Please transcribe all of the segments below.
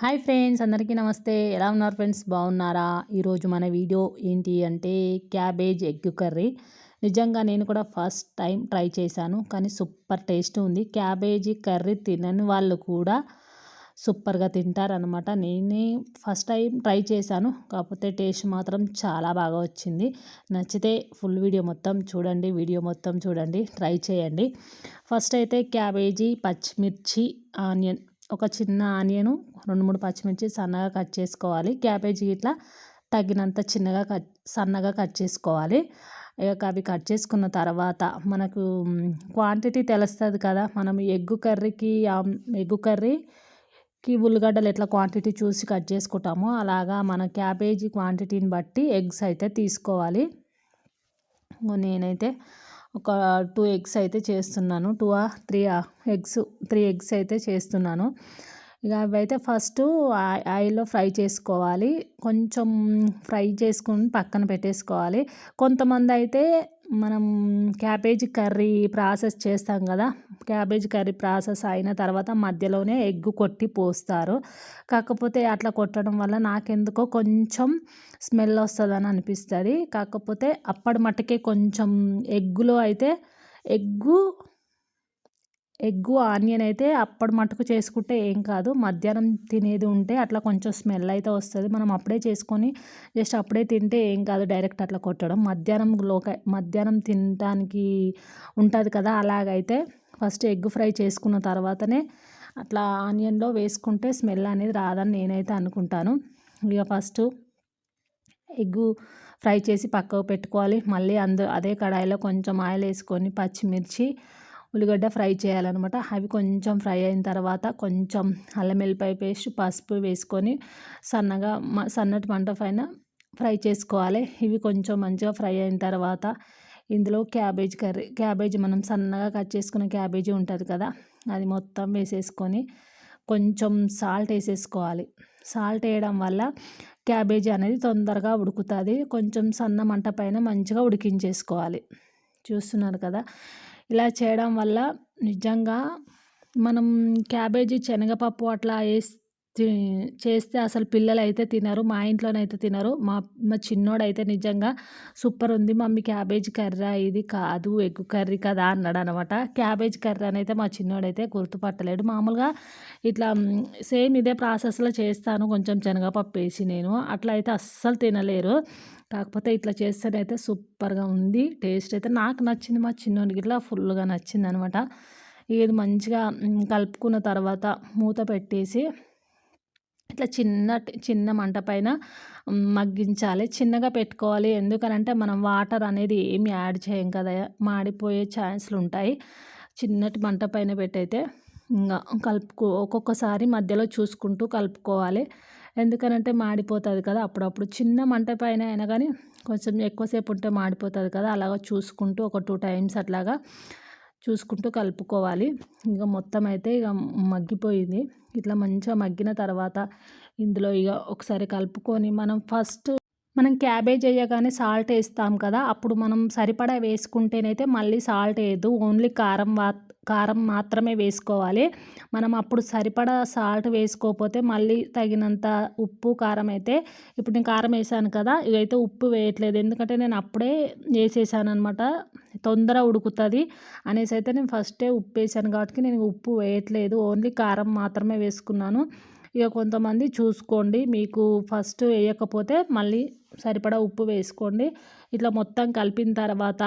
Hi friends అందరికీ నమస్తే. ఎలా ఉన్నారు ఫ్రెండ్స్? బాగున్నారా? ఈరోజు మన వీడియో ఏంటి అంటే క్యాబేజ్ ఎగ్ కర్రీ. నిజంగా నేను కూడా ఫస్ట్ టైం ట్రై చేశాను కానీ సూపర్ టేస్ట్ ఉంది. క్యాబేజీ కర్రీ తినని వాళ్ళు కూడా సూపర్గా తింటారనమాట నేనే ఫస్ట్ టైం ట్రై చేశాను కాకపోతే టేస్ట్ మాత్రం చాలా బాగా వచ్చింది. నచ్చితే ఫుల్ వీడియో మొత్తం చూడండి వీడియో మొత్తం చూడండి ట్రై చేయండి. ఫస్ట్ అయితే క్యాబేజీ పచ్చిమిర్చి ఆనియన్ ఒక చిన్న ఆనియను రెండు మూడు పచ్చిమిర్చి సన్నగా కట్ చేసుకోవాలి. క్యాబేజీ ఇట్లా తగినంత చిన్నగా కట్ సన్నగా కట్ చేసుకోవాలి. ఇక అవి కట్ చేసుకున్న తర్వాత మనకు క్వాంటిటీ తెలుస్తుంది కదా మనం ఎగ్గు కర్రీకి ఎగ్గు కర్రీకి ఉల్లిగడ్డలు ఎట్లా క్వాంటిటీ చూసి కట్ చేసుకుంటామో అలాగా మన క్యాబేజీ క్వాంటిటీని బట్టి ఎగ్స్ అయితే తీసుకోవాలి. నేనైతే ఒక టూ ఎగ్స్ అయితే చేస్తున్నాను. Two three eggs three eggs అయితే చేస్తున్నాను. ఇక అవైతే ఫస్ట్ ఆయిల్లో ఫ్రై చేసుకోవాలి. కొంచెం ఫ్రై చేసుకుని పక్కన పెట్టేసుకోవాలి. కొంతమంది అయితే మనం క్యాబేజ్ కర్రీ ప్రాసెస్ చేస్తాం కదా క్యాబేజ్ కర్రీ ప్రాసెస్ అయిన తర్వాత మధ్యలోనే ఎగ్ కొట్టి పోస్తారు. కాకపోతే అట్లా కొట్టడం వల్ల నాకెందుకో కొంచెం స్మెల్ వస్తుందని అనిపిస్తుంది. కాకపోతే అప్పటి మట్టుకే కొంచెం ఎగ్గులో అయితే ఎగ్గు ఎగ్గు ఆనియన్ అయితే అప్పటి మటుకు చేసుకుంటే ఏం కాదు. మధ్యాహ్నం తినేది ఉంటే అట్లా కొంచెం స్మెల్ అయితే వస్తుంది. మనం అప్పుడే చేసుకొని జస్ట్ అప్పుడే తింటే ఏం కాదు. డైరెక్ట్ అట్లా కొట్టడం. మధ్యాహ్నం లోక మధ్యాహ్నం తినడానికి ఉంటుంది కదా అలాగైతే ఫస్ట్ ఎగ్ ఫ్రై చేసుకున్న తర్వాతనే అట్లా ఆనియన్లో వేసుకుంటే స్మెల్ అనేది రాదని నేనైతే అనుకుంటాను. ఇక ఫస్ట్ ఎగ్గు ఫ్రై చేసి పక్కకు పెట్టుకోవాలి. మళ్ళీ అందు అదే కడాయిలో కొంచెం ఆయిల్ వేసుకొని పచ్చిమిర్చి ఉల్లిగడ్డ ఫ్రై చేయాలన్నమాట. అవి కొంచెం ఫ్రై అయిన తర్వాత కొంచెం అల్లం వెల్లిపాయ పేస్ట్ పసుపు వేసుకొని సన్నగా సన్నటి మంట పైన ఫ్రై చేసుకోవాలి. ఇవి కొంచెం మంచిగా ఫ్రై అయిన తర్వాత ఇందులో క్యాబేజ్ కర్రీ క్యాబేజ్ మనం సన్నగా కట్ చేసుకున్న క్యాబేజీ ఉంటుంది కదా అది మొత్తం వేసేసుకొని కొంచెం సాల్ట్ వేసేసుకోవాలి. సాల్ట్ వేయడం వల్ల క్యాబేజీ అనేది తొందరగా ఉడుకుతుంది. కొంచెం సన్న మంట పైన మంచిగా ఉడికించేసుకోవాలి. చూస్తున్నారు కదా? ఇలా చేయడం వల్ల నిజంగా మనం క్యాబేజీ శనగపప్పు అట్లా వేసి చేస్తే అసలు పిల్లలు అయితే తినరు మా ఇంట్లోనైతే తినరు. మా మా చిన్నోడైతే నిజంగా సూపర్ ఉంది మమ్మీ క్యాబేజ్ కర్రీ ఇది కాదు ఎగ్ కర్రీ కదా అన్నాడు అనమాట క్యాబేజ్ కర్రీ అని అయితే మా చిన్నోడైతే గుర్తుపట్టలేడు. మామూలుగా ఇట్లా సేమ్ ఇదే ప్రాసెస్లో చేస్తాను. కొంచెం శనగపప్పు వేసి నేను. అట్లా అయితే అస్సలు తినలేరు. కాకపోతే ఇట్లా చేస్తేనైతే సూపర్గా ఉంది. టేస్ట్ అయితే నాకు నచ్చింది మా చిన్నోడికి ఇట్లా ఫుల్గా నచ్చింది అనమాట ఇది మంచిగా కలుపుకున్న తర్వాత మూత పెట్టేసి ఇట్లా చిన్న చిన్న మంట పైన మగ్గించాలి. చిన్నగా పెట్టుకోవాలి. ఎందుకనంటే మనం వాటర్ అనేది ఏమి యాడ్ చేయం కదా మాడిపోయే ఛాన్స్లు ఉంటాయి. చిన్నటి మంట పైన పెట్టయితే ఇంకా కలుపుకో ఒక్కొక్కసారి మధ్యలో చూసుకుంటూ కలుపుకోవాలి. ఎందుకనంటే మాడిపోతుంది కదా అప్పుడప్పుడు చిన్న మంట పైన అయినా కానీ కొంచెం ఎక్కువసేపు ఉంటే మాడిపోతుంది కదా అలాగ చూసుకుంటూ ఒక టూ టైమ్స్ అట్లాగా చూసుకుంటూ కలుపుకోవాలి. ఇంకా మొత్తం అయితే ఇక మగ్గిపోయింది. ఇట్లా మంచిగా మగ్గిన తర్వాత ఇందులో ఇక ఒకసారి కలుపుకొని మనం ఫస్ట్ మనం క్యాబేజ్ వేయగానే సాల్ట్ వేస్తాం కదా అప్పుడు మనం సరిపడా వేసుకుంటేనైతే మళ్ళీ సాల్ట్ వేయద్దు. ఓన్లీ కారం వా కారం మాత్రమే వేసుకోవాలి. మనం అప్పుడు సరిపడా సాల్ట్ వేసుకోకపోతే మళ్ళీ తగినంత ఉప్పు కారం అయితే ఇప్పుడు నేను కారం వేసాను కదా ఇదైతే ఉప్పు వేయట్లేదు. ఎందుకంటే నేను అప్పుడే వేసేసాను అనమాట తొందర ఉడుకుతుంది అనేసి అయితే నేను ఫస్టే ఉప్పు వేసాను కాబట్టి నేను ఉప్పు వేయట్లేదు. ఓన్లీ కారం మాత్రమే వేసుకున్నాను. ఇక కొంతమంది చూసుకోండి మీకు ఫస్ట్ వేయకపోతే మళ్ళీ సరిపడా ఉప్పు వేసుకోండి. ఇట్లా మొత్తం కలిపిన తర్వాత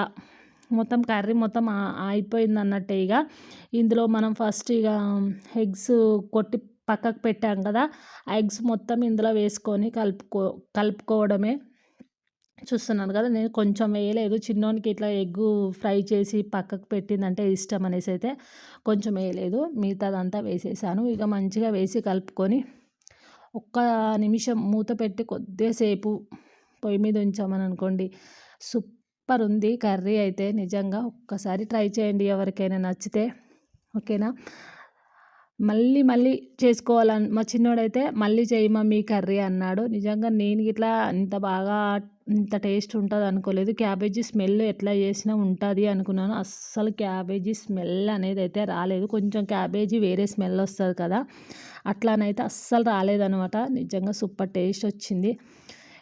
మొత్తం కర్రీ మొత్తం అయిపోయింది అన్నట్టే ఇక ఇందులో మనం ఫస్ట్ ఇక ఎగ్స్ కొట్టి పక్కకు పెట్టాం కదా ఆ ఎగ్స్ మొత్తం ఇందులో వేసుకొని కలుపుకో కలుపుకోవడమే చూస్తున్నాను కదా. నేను కొంచెం వేయలేదు. చిన్నోనికి ఇట్లా ఎగ్గు ఫ్రై చేసి పక్కకు పెట్టిందంటే ఇష్టం అనేసి అయితే కొంచెం వేయలేదు. మిగతాదంతా వేసేసాను. ఇక మంచిగా వేసి కలుపుకొని ఒక్క నిమిషం మూత పెట్టి కొద్దిసేపు పొయ్యి మీద ఉంచామని అనుకోండి సూప్ సూపర్ ఉంది కర్రీ అయితే నిజంగా ఒక్కసారి ట్రై చేయండి ఎవరికైనా నచ్చితే. ఓకేనా? మళ్ళీ మళ్ళీ చేసుకోవాలని మా చిన్నోడైతే మళ్ళీ చేయమా మీ కర్రీ అన్నాడు. నిజంగా నేను ఇట్లా ఇంత బాగా ఇంత టేస్ట్ ఉంటుంది అనుకోలేదు. క్యాబేజీ స్మెల్ ఎట్లా చేసినా ఉంటుంది అనుకున్నాను. అస్సలు క్యాబేజీ స్మెల్ అనేది అయితే రాలేదు. కొంచెం క్యాబేజీ వేరే స్మెల్ వస్తుంది కదా అట్లానైతే అస్సలు రాలేదనమాట. నిజంగా సూపర్ టేస్ట్ వచ్చింది.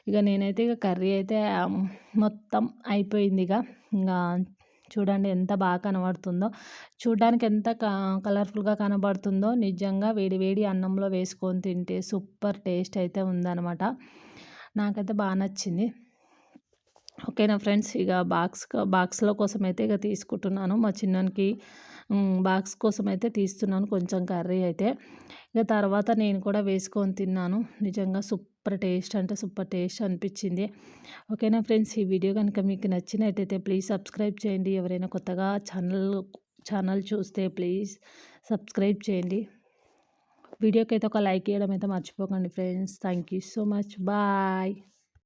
ఇక నేనైతే ఇక కర్రీ అయితే మొత్తం అయిపోయింది ఇక. ఇంకా చూడండి ఎంత బాగా కనబడుతుందో. చూడడానికి ఎంత కలర్ఫుల్గా కనబడుతుందో నిజంగా వేడి వేడి అన్నంలో వేసుకొని తింటే సూపర్ టేస్ట్ అయితే ఉందన్నమాట. నాకైతే బాగా నచ్చింది. ఓకేనా ఫ్రెండ్స్? ఇక బాక్స్ బాక్స్లో కోసం అయితే ఇక తీసుకుంటున్నాను మా చిన్నకి బాక్స్ కోసం అయితే తీస్తున్నాను కొంచెం కర్రీ అయితే. ఇక తర్వాత నేను కూడా వేసుకొని తిన్నాను. నిజంగా సూపర్ టేస్ట్ అంటే సూపర్ టేస్ట్ అనిపించింది. ఓకేనా ఫ్రెండ్స్? ఈ వీడియో కనుక మీకు నచ్చినట్టయితే ప్లీజ్ సబ్స్క్రైబ్ చేయండి. ఎవరైనా కొత్తగా ఛానల్ ఛానల్ చూస్తే ప్లీజ్ సబ్స్క్రైబ్ చేయండి. వీడియోకి అయితే ఒక లైక్ చేయడం అయితే మర్చిపోకండి friends. Thank you so much. Bye.